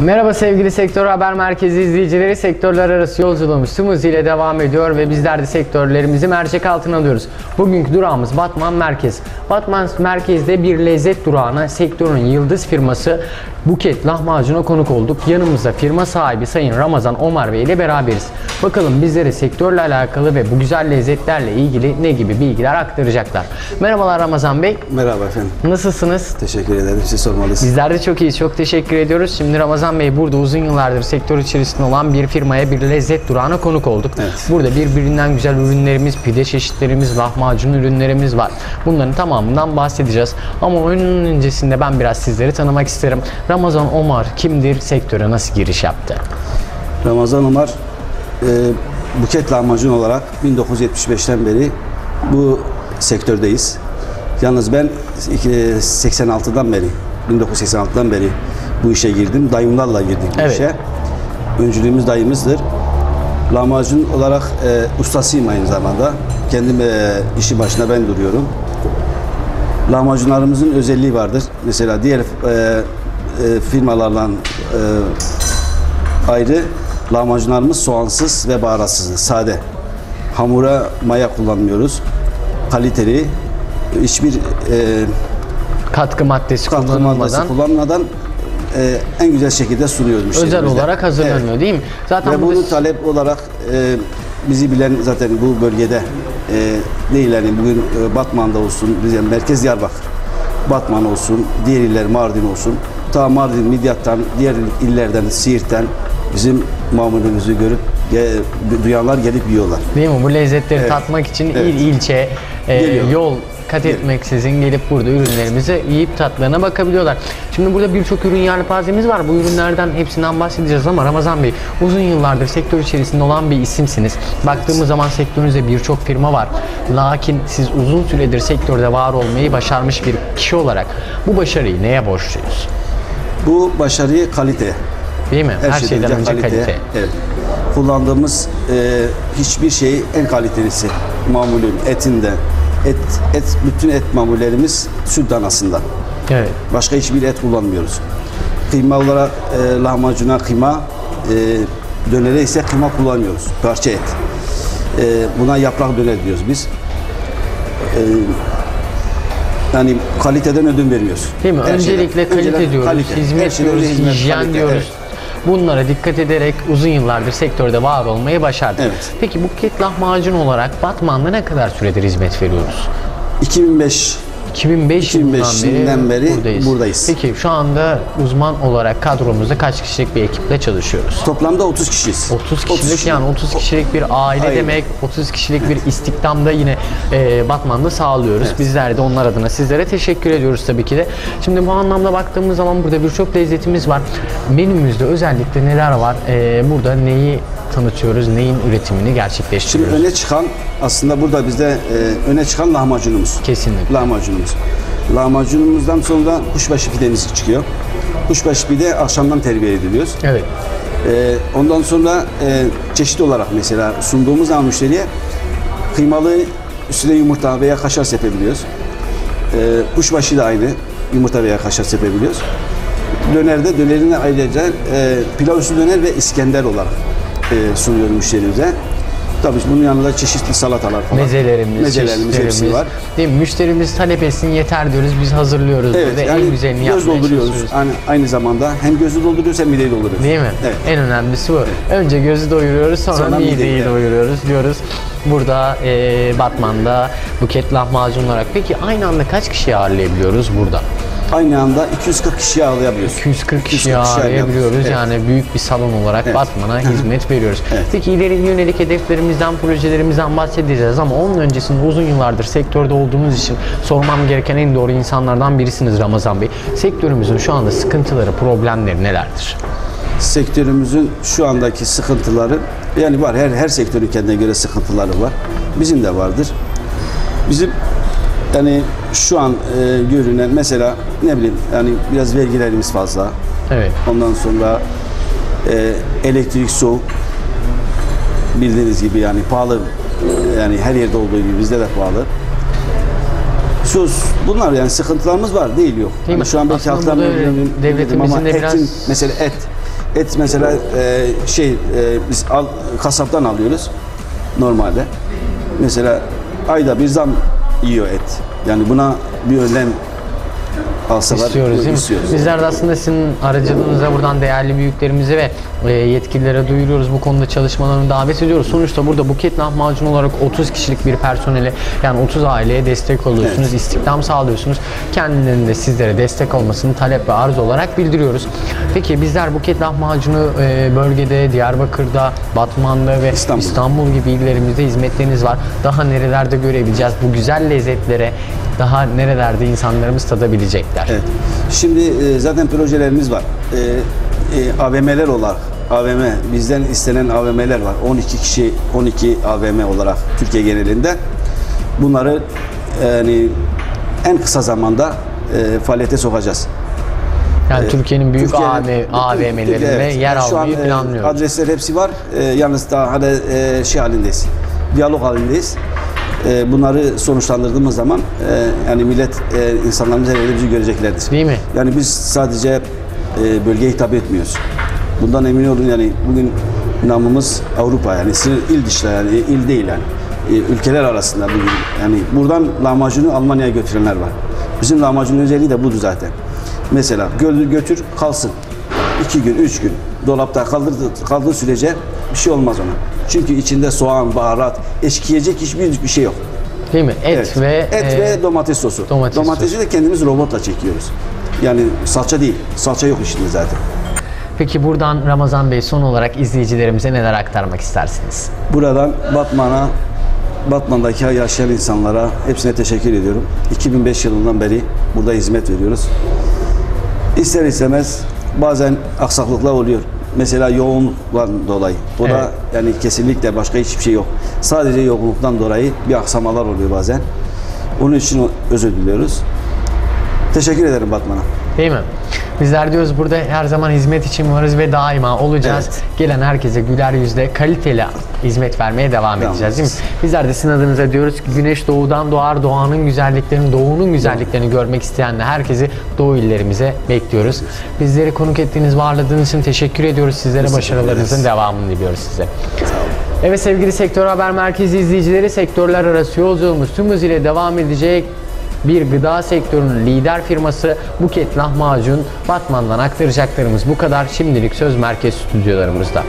Merhaba sevgili Sektör Haber Merkezi izleyicileri. Sektörler arası yolculuğumuz tüm hızıyla devam ediyor ve bizler de sektörlerimizi mercek altına alıyoruz. Bugünkü durağımız Batman Merkez. Batman Merkez'de bir lezzet durağına sektörün yıldız firması Buket Lahmacun'a konuk olduk. Yanımızda firma sahibi Sayın Ramazan Omar Bey ile beraberiz. Bakalım bizlere sektörle alakalı ve bu güzel lezzetlerle ilgili ne gibi bilgiler aktaracaklar. Merhabalar Ramazan Bey. Merhaba efendim. Nasılsınız? Teşekkür ederim. Siz sormalısınız. Bizler de çok iyiyiz. Çok teşekkür ediyoruz. Şimdi Ramazan Bey burada uzun yıllardır sektör içerisinde olan bir firmaya bir lezzet durağına konuk olduk. Evet. Burada birbirinden güzel ürünlerimiz, pide çeşitlerimiz, lahmacun ürünlerimiz var. Bunların tamamından bahsedeceğiz. Ama onun öncesinde ben biraz sizleri tanımak isterim. Ramazan Omar kimdir? Sektöre nasıl giriş yaptı? Ramazan Umar e, buket lahmacun olarak 1975'ten beri bu sektördeyiz. Yalnız ben iki- 86'dan beri 1986'dan beri bu işe girdim. Dayımlarla girdik bu Evet. işe. Öncülüğümüz dayımızdır. Lahmacun olarak e, ustasıyım aynı zamanda. Kendim e, işi başına ben duruyorum. Lahmacunlarımızın özelliği vardır. Mesela diğer e, e, firmalardan e, ayrı lahmacunlarımız soğansız ve baharatsız, sade. Hamura maya kullanmıyoruz. Kaliteli, hiçbir e, Katkı maddesi katkı kullanılmadan maddesi kullanmadan e, en güzel şekilde sunuyoruz özel müşterimize. olarak hazırlanıyor Evet. değil mi? Zaten Ve bu bunu talep olarak e, bizi bilen zaten bu bölgede e, değil yani bugün e, Batman'da olsun, bize merkez Diyarbakır, Batman olsun, diğer iller Mardin olsun, ta Mardin, Midyat'tan, diğer illerden, Siirt'ten bizim mamulümüzü görüp ge- duyanlar gelip yiyorlar. Değil mi? Bu lezzetleri Evet. tatmak için Evet. il ilçe, e, Geliyor. yol kat Geliyor. etmeksizin gelip burada ürünlerimizi yiyip tatlarına bakabiliyorlar. Şimdi burada birçok ürün yelpazemiz var. Bu ürünlerden hepsinden bahsedeceğiz ama Ramazan Bey uzun yıllardır sektör içerisinde olan bir isimsiniz. Baktığımız zaman sektörünüzde birçok firma var. Lakin siz uzun süredir sektörde var olmayı başarmış bir kişi olarak bu başarıyı neye borçluyuz? Bu başarıyı kalite, Değil mi? Her, şeyden önce kalite. Evet. Kullandığımız e, hiçbir şey en kalitelisi. Mamulün, etinde. Et, et, bütün et mamullerimiz süt danasından. Evet. Başka hiçbir et kullanmıyoruz. Kıyma olarak e, lahmacuna kıyma, e, dönere ise kıyma kullanmıyoruz. Parça et. E, buna yaprak döner diyoruz biz. E, yani kaliteden ödün veriyoruz. Değil mi? Her şeyden. Öncelikle kalite Önceden diyoruz, kalite. Hizmet diyoruz, hijyen diyoruz. evet. Bunlara dikkat ederek uzun yıllardır sektörde var olmayı başardık. Evet. Peki Buket Lahmacun olarak Batman'da ne kadar süredir hizmet veriyoruz? 2005 2005 yılından 2005'inden beri buradayız. buradayız. Peki şu anda uzman olarak kadromuzda kaç kişilik bir ekiple çalışıyoruz? Toplamda 30 kişiyiz. 30 kişilik yani 30 kişilik bir aile Aynen. demek, 30 kişilik bir istihdamda yine e, Batman'da sağlıyoruz. Bizler de onlar adına sizlere teşekkür ediyoruz tabii ki de. Şimdi bu anlamda baktığımız zaman burada birçok lezzetimiz var. Menümüzde özellikle neler var? E, burada neyi tanıtıyoruz, neyin üretimini Şimdi gerçekleştiriyoruz? öne çıkan aslında burada bizde e, öne çıkan lahmacunumuz. Kesinlikle. Lahmacunumuz. Lahmacunumuzdan sonra kuşbaşı pidemiz çıkıyor. Kuşbaşı pide akşamdan terbiye ediliyoruz. Evet. E, ondan sonra e, çeşit olarak mesela sunduğumuz zaman müşteriye kıymalı üstüne yumurta veya kaşar sepebiliyoruz. E, kuşbaşı da aynı yumurta veya kaşar sepebiliyoruz. Dönerde dönerine ayrıca e, pilav üstü döner ve İskender olarak e, sunuyoruz müşterimize. Tabii bunun yanında çeşitli salatalar falan. Mezelerimiz, Mezelerimiz hepsi var. Değil mi? Müşterimiz talep etsin yeter diyoruz. Biz hazırlıyoruz Evet, burada. yani en güzelini göz yapmaya dolduruyoruz. Aynı, aynı zamanda hem gözü dolduruyoruz hem mideyi dolduruyoruz. Değil mi? Evet. En önemlisi bu. Önce gözü doyuruyoruz sonra, Sonra mideyi mideyi, evet. doyuruyoruz diyoruz. Burada e, Batman'da buket lahmacun olarak. Peki aynı anda kaç kişi ağırlayabiliyoruz burada? Aynı anda 240 kişiyi ağırlayabiliyoruz. 240 kişi 240 kişi ağırlayabiliyoruz. Evet. Yani büyük bir salon olarak Evet. Batman'a hizmet veriyoruz. Evet. Peki ileri yönelik hedeflerimizden, projelerimizden bahsedeceğiz ama onun öncesinde uzun yıllardır sektörde olduğumuz için sormam gereken en doğru insanlardan birisiniz Ramazan Bey. Sektörümüzün şu anda sıkıntıları, problemleri nelerdir? Sektörümüzün şu andaki sıkıntıları yani var her her sektörün kendine göre sıkıntıları var. Bizim de vardır. Bizim yani şu an e, görünen mesela ne bileyim yani biraz vergilerimiz fazla. Evet. Ondan sonra e, elektrik, su bildiğiniz gibi yani pahalı e, yani her yerde olduğu gibi bizde de pahalı. Sus bunlar yani sıkıntılarımız var değil yok. Değil mi? Hani şu an belki halktan devletimizin ama de etin, biraz- mesela et Et mesela e, şey e, biz al, kasaptan alıyoruz normalde. Mesela ayda bir zam yiyor et. Yani buna bir önlem alsalar istiyoruz değil mi? istiyoruz. Bizler de aslında sizin aracılığınıza buradan değerli büyüklerimize ve e, yetkililere duyuruyoruz. Bu konuda çalışmalarını davet ediyoruz. Sonuçta burada Buket lahmacun olarak 30 kişilik bir personeli yani 30 aileye destek oluyorsunuz. Evet. istihdam sağlıyorsunuz. Kendilerinin de sizlere destek olmasını talep ve arz olarak bildiriyoruz. Peki bizler Buket lahmacunu e, bölgede, Diyarbakır'da, Batman'da ve İstanbul. İstanbul gibi illerimizde hizmetleriniz var. Daha nerelerde görebileceğiz bu güzel lezzetlere? Daha nerelerde insanlarımız tadabilecekler? Evet. Şimdi e, zaten projelerimiz var. E, e, AVM'ler olarak AVM bizden istenen AVM'ler var. 12 kişi 12 AVM olarak Türkiye genelinde. Bunları yani en kısa zamanda e, faaliyete sokacağız. Yani Türkiye'nin büyük Türkiye'nin- AVM, Türkiye- AVM'lerinde evet. yer almayı e, planlıyoruz. Adresler hepsi var. E, yalnız daha hala e, şey halindeyiz. Diyalog halindeyiz. E, bunları sonuçlandırdığımız zaman e, yani millet, e, insanlarımız herhalde bizi göreceklerdir. Değil mi? Yani biz sadece e, bölgeye hitap etmiyoruz. Bundan emin olun yani bugün namımız Avrupa yani sınır il dışında yani il değil yani. E, ülkeler arasında bugün yani buradan lahmacunu Almanya'ya götürenler var. Bizim lahmacunun özelliği de budur zaten. Mesela gö- götür kalsın. iki gün, üç gün dolapta kaldığı, kaldığı sürece bir şey olmaz ona. Çünkü içinde soğan, baharat, eşkiyecek hiçbir bir şey yok. Değil mi? Et ve et e, ve domates sosu. domates Domatesi de kendimiz robotla çekiyoruz. Yani salça değil. Salça yok içinde zaten. Peki buradan Ramazan Bey son olarak izleyicilerimize neler aktarmak istersiniz? Buradan Batman'a Batman'daki yaşayan insanlara hepsine teşekkür ediyorum. 2005 yılından beri burada hizmet veriyoruz. İster istemez bazen aksaklıklar oluyor. Mesela yoğunluktan dolayı. O da yani kesinlikle başka hiçbir şey yok. Sadece yoğunluktan dolayı bir aksamalar oluyor bazen. Onun için özür diliyoruz. Teşekkür ederim Batman'a. Değil mi? Bizler diyoruz burada her zaman hizmet için varız ve daima olacağız. Evet. Gelen herkese güler yüzle kaliteli hizmet vermeye devam Devam edeceğiz değil mi? Bizler de sizin adınıza diyoruz ki güneş doğudan doğar, doğanın güzelliklerini, doğunun güzelliklerini görmek isteyen de herkesi doğu illerimize bekliyoruz. Bizleri konuk ettiğiniz, varladığınız için teşekkür ediyoruz. Sizlere Teşekkür başarılarınızın devamını diliyoruz size. Evet sevgili Sektör Haber Merkezi izleyicileri sektörler arası yolculuğumuz tüm hızıyla devam edecek. Bir gıda sektörünün lider firması Buket Lahmacun Batman'dan aktaracaklarımız bu kadar. Şimdilik söz merkez stüdyolarımızda.